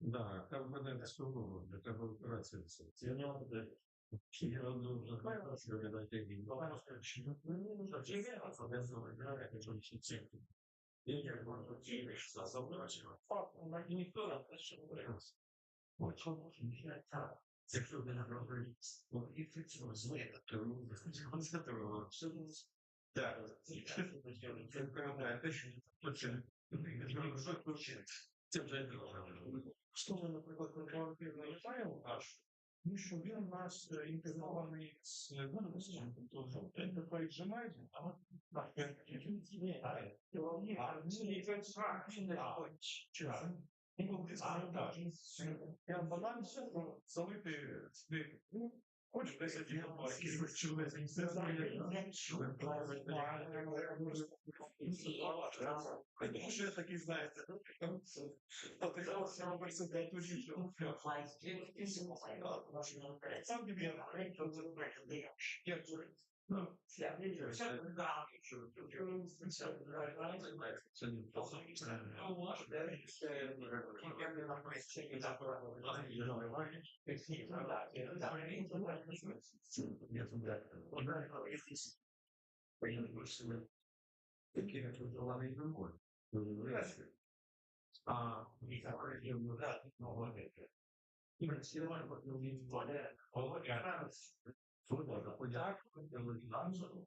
Да, там мене сумно, для тебе операція це. Czyli robią, że mają sobie na tej Nie wiem, może gdzieś zasobować, ale niektóre też się ubrają. Bo to może nie tak. Zresztą na rowery, bo i wszystko złe, to mówię, że to było. Tak, to się będzie robić. To się Stworzone na przykład kontrolki naletają aż niż wielu nas integrowany jest bezrządem kulturą. Ten to projekt, że ma jeden, a tak, nie, ale nie, ale nie, to jest fakt, inny chodź, czy nie, ale tak, ja badałem się cały period, which they said, you know, like he's with tinha um says I didn't two implies like why and there was shit like he's like but they all sound like você bad with you don't feel like it's like oh much more it's not gonna be a porque é tudo lá mesmo amor. Tudo isso. Ah, e está por aqui o meu dado, não vou eu E mas se eu não vou ver, olha, olha, cara, foi bom, cuidado, eu não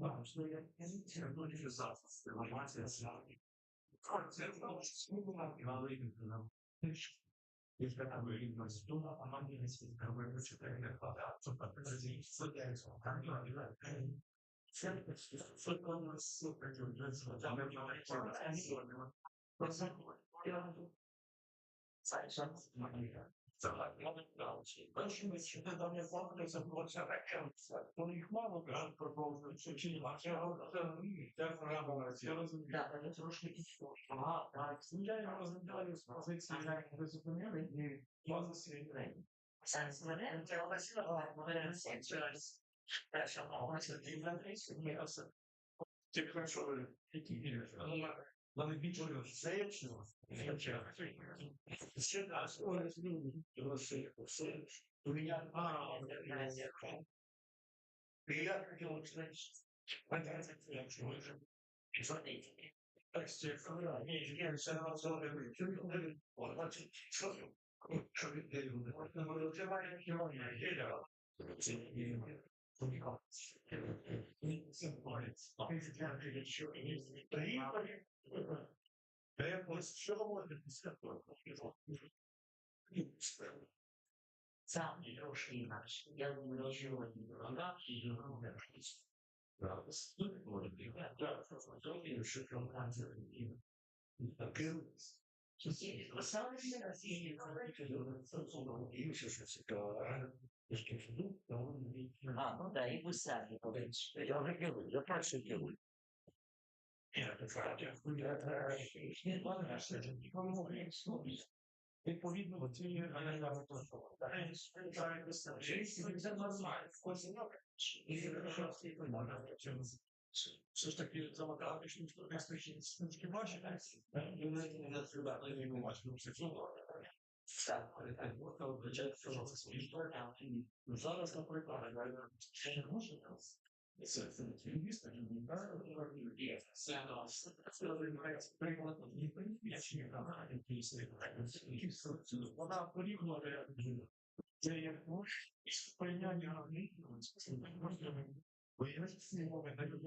那我说呀，今天做的是啥？我忘记了啥了。突然间，我我心里嘛，你妈都已经知道了。你说他为什么？就那他妈的那些，他为什么吃那个好的？就本身自己自带错，他另外一个人。现在是说那个四分就认识了，咱们另外一块儿的，你说的吗？我说我第二组，再上次嘛，你看。zachodnich Francji. Prosi być się do mnie w ogóle zapłaca miesiące, ich mało grant propozycji, czyli macie tę kolaborację, rozumiecie? Tak, to różnie istotne. A, tak, zmieniają rozwiązanie z pozycji, jak rozumiemy, i pozycji innej. Zastanawiam się, obecnie, o, mówię, że przepraszam, o, obecnie, nie ma tej osoby. Ty proszę, jaki wiesz, let me be doing a substantial venture. Should I score this meeting, you will see a percentage. Do we not borrow that has yet come? The other illustration, but that's a financial. It's what they think. That's their career. I mean, again, send out some every two living or let's tell you. But anybody There was trouble in the circle of Całki ruszyli na śmigał no, i mroziło im roga i drugą mężczyznę. Rogus, który mówiła, że prowadzili już prowadzę rodziny. Kiedy dostałem się na ziemię, kolejkę do ręcącą, bo mówiłem się, że się to jeszcze w dół, to on mówi, a no daj mu sami powiedzieć. Ja mówię, że proszę, nie. Naprawdę, chuja, nie ma się, że nikomu nic mówić. Nie powinno być, ale nawet to słowo. Daję spędzanie bezpieczeństwo i zamarzowanie w końcu na I przepraszam, z tej pomocy, coś takiego załatwialiśmy, to miasto się z tym właśnie tak. Nie na chyba to nie mówić, lub się Tak, ale tak było to, że dziecko, że coś Zaraz na przykład, ale nie może nas. Вона порівнювати це як мож і сприйняння можна вияснювати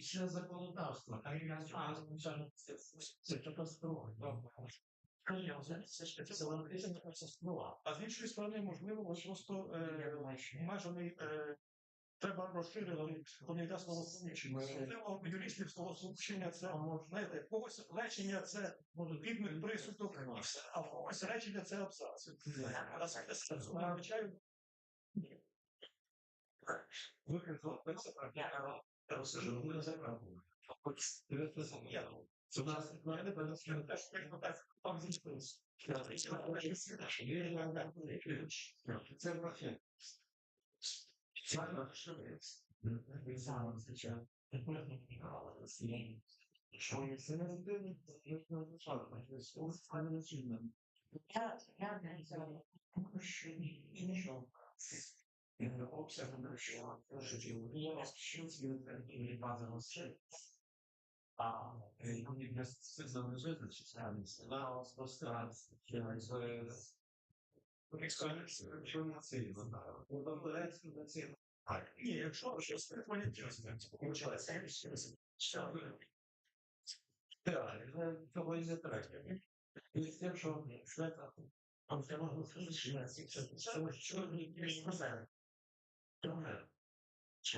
Ще законодавство, а я знаю, що це катастрофа. А з іншої сторони, можливо, просто е, межами Треба розширити поняття словосполучення. Треба юристів словосполучення, це можливо. Когось речення це підмір присудок, а в когось речення це абзац. Це In the hopes of commercial opportunity, we must you you. 你说的是私会的我觉得三十岁是相对的。对啊，你看社会现在来讲，有些时候你说的，我们讲到四十了，其实社会说的越散，当然，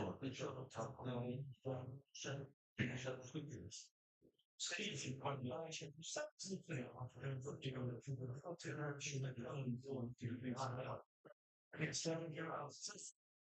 我会说他可能说生人生会有。所以情况，你要先三十岁啊，可能做这个的，这个到最后去那个做这个对话了，可以三天啊，四十。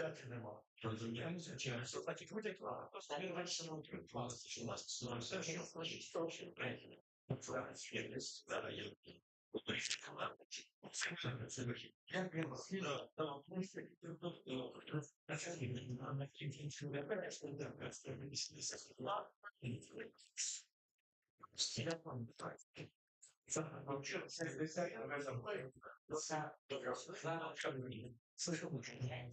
Кати нема. Розуміємося, чи не все таки буде клава. Просто не бачиш, що внутрі класти, що у нас це все, що значить, то що прийде. Це світлість, зараз є. Убивчі команди, це вже це вихід. Як він слідав, там мислить, тобто, на це він на кінці не перейшли, де перестромилися на сахла, стіля там так. Сахар вовчив, це звичайно, ми забуваємо. Це добре, що ми слышимо, що не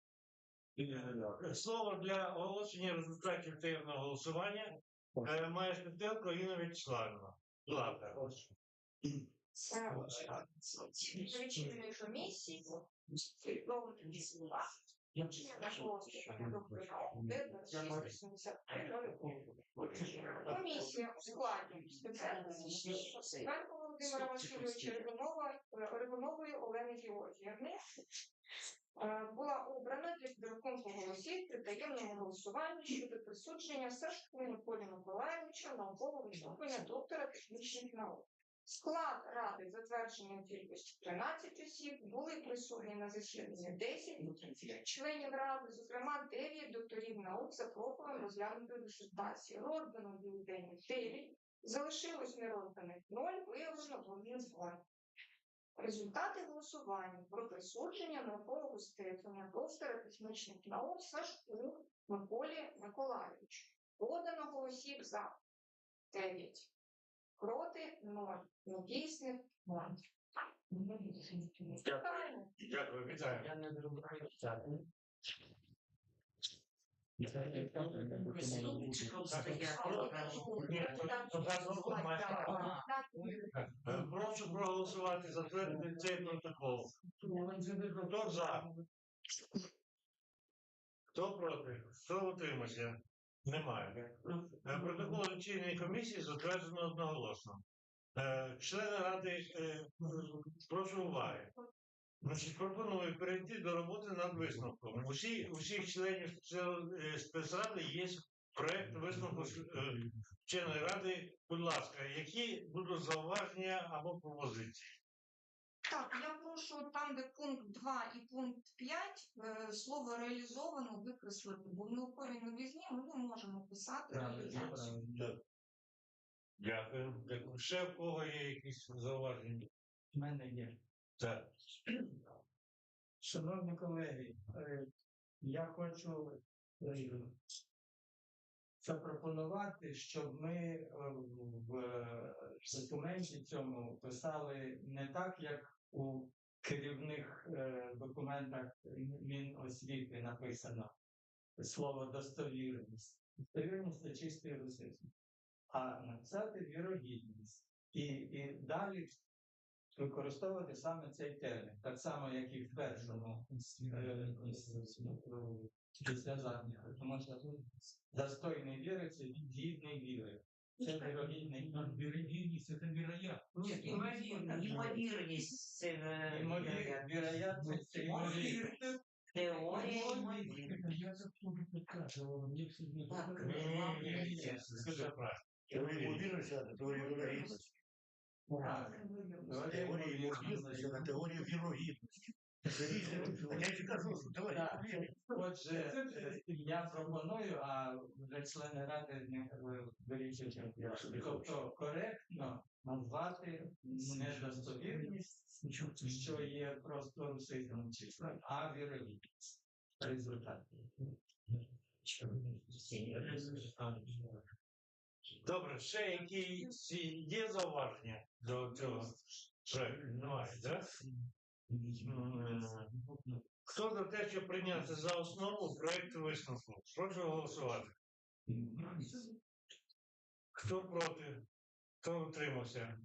Слово для оголошення результатів таємного голосування. Е, має Шпителко Інна Вячеславівна. Лавка. Комісії нашого Комісія у складі спеціальності Франко Володимира Васильовича Рибунової Олени Георгіївни е, була обрана для підрахунку голосів при таємному голосуванні щодо присудження Сашку Миколі Миколаївича наукового відступлення доктора технічних наук. Склад ради затверджений у кількості 13 осіб, були присутні на засіданні 10 членів ради, зокрема 9 докторів наук за профілем розглянутої дисертації. Роздано бюлетенів 9, залишилось нерозданих 0, виявлено один збор. Результати голосування про присудження наукового степеня доктора технічних наук Сашку Миколі Миколаївичу. Подано голосів за 9. Проти 0. Недійсних 0. Вітаємо. Дякую, вітаю. Я не зробив так. Е, Прошу проголосувати затвердити цей протокол. Хто за? Хто проти? Хто утримався? Немає. Е, Протокол лічильної комісії затверджено одноголосно. Е, Члени ради, е, прошу уваги. Значить, пропоную перейти до роботи над висновком. Усі, усіх членів спецради є проект висновку вченої ради. Будь ласка, які будуть зауваження або пропозиції? Так, я прошу там, де пункт 2 і пункт 5, е, слово реалізовано викреслити, бо в науковій новізні ми не можемо писати реалізацію. Дякую. Дякую. Ще в кого є якісь зауваження? У мене є. Так. Шановні колеги, е, я хочу е, запропонувати, щоб ми в документі цьому писали не так, як у керівних е, документах Міносвіти написано слово достовірність. Достовірність це чистий русизм. А написати вірогідність. І, і далі використовувати саме цей термін, так само, як і в першому е, після заднього. Тому що достойний віри це гідний віри. Це вірогідний Вірогідність це вероятно. Ні, ймовірно, ймовірність це е, Імовір- Віроятність це ймовірність. теорія ймовірності. Я це тоже підказував, мені все не Так. Ні, ні, ні, скажи правильно. Теорія ймовірності, а не теорія Я кажу, що Так. Отже, е, я пропоную, а вже члени ради не вирішують. Тобто коректно назвати недостовірність, що є просто русизмом числом, а вірогідність. Результат. Добре, ще які є зауваження до цього проекту? Немає, так? Хто за те, щоб прийняти за основу проект висновку? Прошу голосувати. Хто проти? Хто утримався?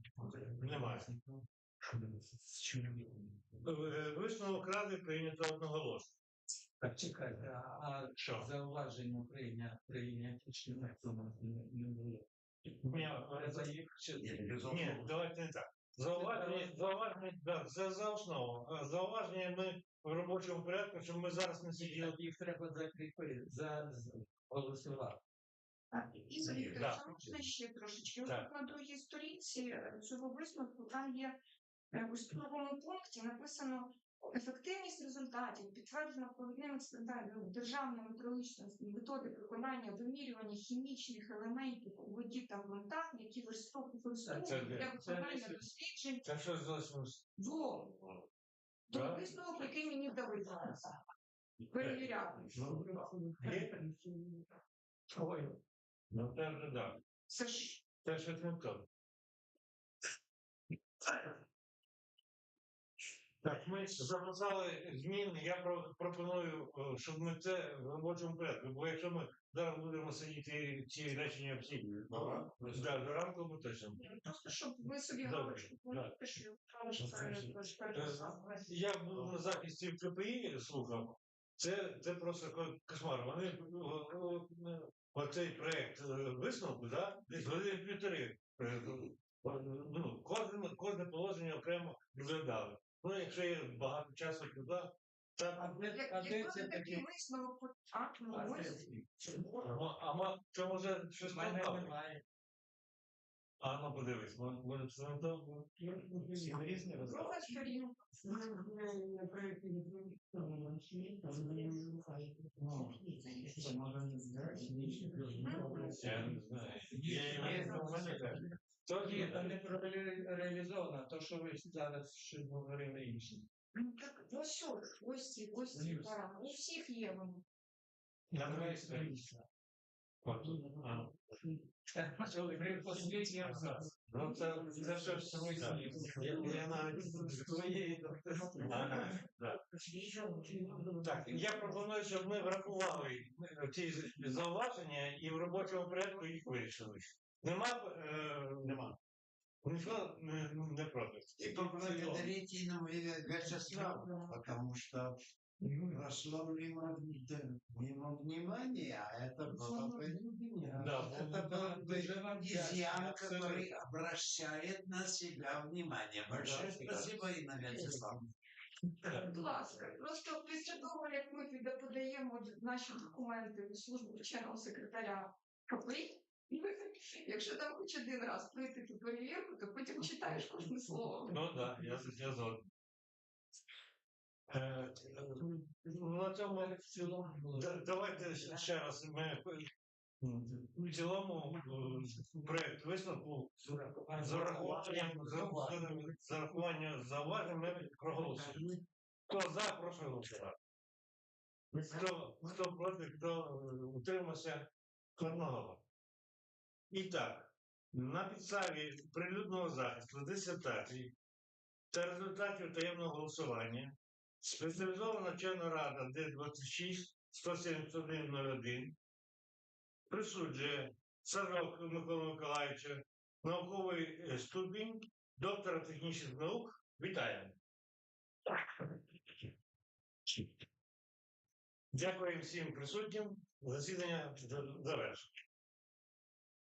Немає. Висновок ради прийнято одноголосно. Так, чекайте, а- Що? зауваження прийня- прийняті чи не було? Ні, давайте не так. Зауваження, зауваження, да, це за основу. А Зауваження ми в робочому порядку, щоб ми зараз не сиділи. їх треба закріпити, за з- голосувати. Так, і за Да. можна ще трошечки. Ось Так. тут на другій сторінці е, цього висновку там є е, у другому пункті написано ефективність результатів, підтверджена провідним експертами державної метрологічної методи виконання вимірювання хімічних елементів у воді та ґрунтах, які використовують Це для виконання досліджень Це що Во. Да. До висновок, який мені вдалося. перевіряти. Ой. Ну, це вже так. Це ж Це смутно. Так, ми записали зміни. Я про- пропоную, е, щоб ми це в робочому порядку. Бо якщо ми зараз будемо сидіти ці речення всі да, до ранку, ми точно. просто щоб ви собі Добре, галочку ж переписали. Я був на захисті в КПІ слухав. Це, це просто кошмар. Вони е, оцей проект е, висновку, да, десь години півтори. е, Ну, кожне, кожне положення окремо розглядали. Ну, якщо є багато часу туди, де, а де це таке? висновок, по- а, ну ось. А, а ма- це може щось мене немає. А ну подивись, може, може це не то? Різні Друга сторінка. Це може не Я не знаю. Є, є, у мене так. То Ні, є, там не ре- реалізовано, то, що ви зараз ще говорили інше. Ну так ось ось, ось ці, ось ці пора. У всіх є вони. а. Ви послідній абзац. Ну, це. Я, я навіть Своєї да. Так, я пропоную, щоб ми врахували ці зауваження і в робочому порядку їх вирішили. Нема? Е, нема. Ніхто не, не проти. И поблагодарите нам Вячеслава, потому что прошло мимо, мимо внимания, а это было бы, Да, это был бы Дуже вам изъян, абсолютно. который обращает на себя внимание. Большое Да, спасибо, Инна Вячеславовна. Будь ласка, просто після того, як ми піде подаємо наші документи в службу вченого секретаря КПІ, якщо там хоч один раз пройти ту перевірку, то потім читаєш кожне слово. Ну так, я, згоден. Е, е, На цьому да- давайте ще раз ми в цілому е, проект висновку з урахуванням зауважень ми проголосуємо. Хто за, прошу голосувати. Хто, проти, хто утримався, одного. І так, на підставі прилюдного захисту дисертації та результатів таємного голосування спеціалізована вчена рада Д26 17101 присуджує Сажок Микола Миколаївича науковий е, ступінь доктора технічних наук. Вітаємо. Дякую всім присутнім. Засідання завершено.